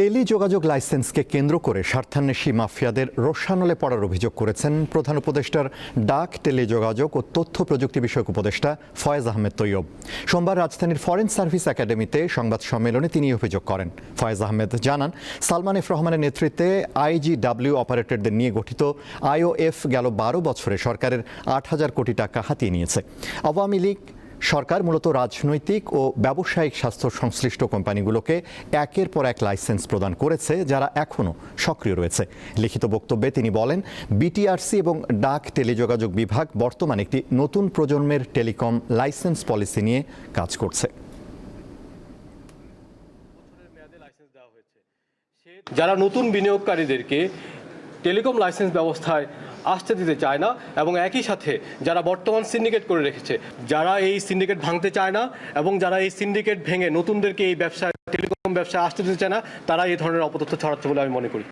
টেলিযোগাযোগ লাইসেন্সকে কেন্দ্র করে স্বার্থান্বেষী মাফিয়াদের রোষানলে পড়ার অভিযোগ করেছেন প্রধান উপদেষ্টার ডাক, টেলিযোগাযোগ ও তথ্য প্রযুক্তি বিষয়ক উপদেষ্টা ফয়েজ আহমেদ তৈয়ব। সোমবার রাজধানীর ফরেন সার্ভিস একাডেমিতে সংবাদ সম্মেলনে তিনি অভিযোগ করেন। ফয়েজ আহমেদ জানান, সালমান এফ রহমানের নেতৃত্বে আইজিডাব্লিউ অপারেটরদের নিয়ে গঠিত আইওএফ গেল বারো বছরে সরকারের আট হাজার কোটি টাকা হাতিয়ে নিয়েছে। আওয়ামী লীগ সরকার মূলত রাজনৈতিক ও ব্যবসায়িক স্বাস্থ্য সংশ্লিষ্ট কোম্পানিগুলোকে একের পর এক লাইসেন্স প্রদান করেছে, যারা এখনও সক্রিয় রয়েছে। লিখিত বক্তব্যে তিনি বলেন, বিটিআরসি এবং ডাক টেলিযোগাযোগ বিভাগ বর্তমানে একটি নতুন প্রজন্মের টেলিকম লাইসেন্স পলিসি নিয়ে কাজ করছে। যারা নতুন বিনিয়োগকারীদেরকে টেলিকম লাইসেন্স ব্যবস্থায় আসতে দিতে চায় না এবং একই সাথে যারা বর্তমান সিন্ডিকেট করে রেখেছে, যারা এই সিন্ডিকেট ভাঙতে চায় না এবং যারা এই সিন্ডিকেট ভেঙে নতুনদেরকে এই ব্যবসায় টেলিকম ব্যবসায় আসতে দিতে চায় না তারা এই ধরনের অপতথ্য ছড়াচ্ছে বলে আমি মনে করি।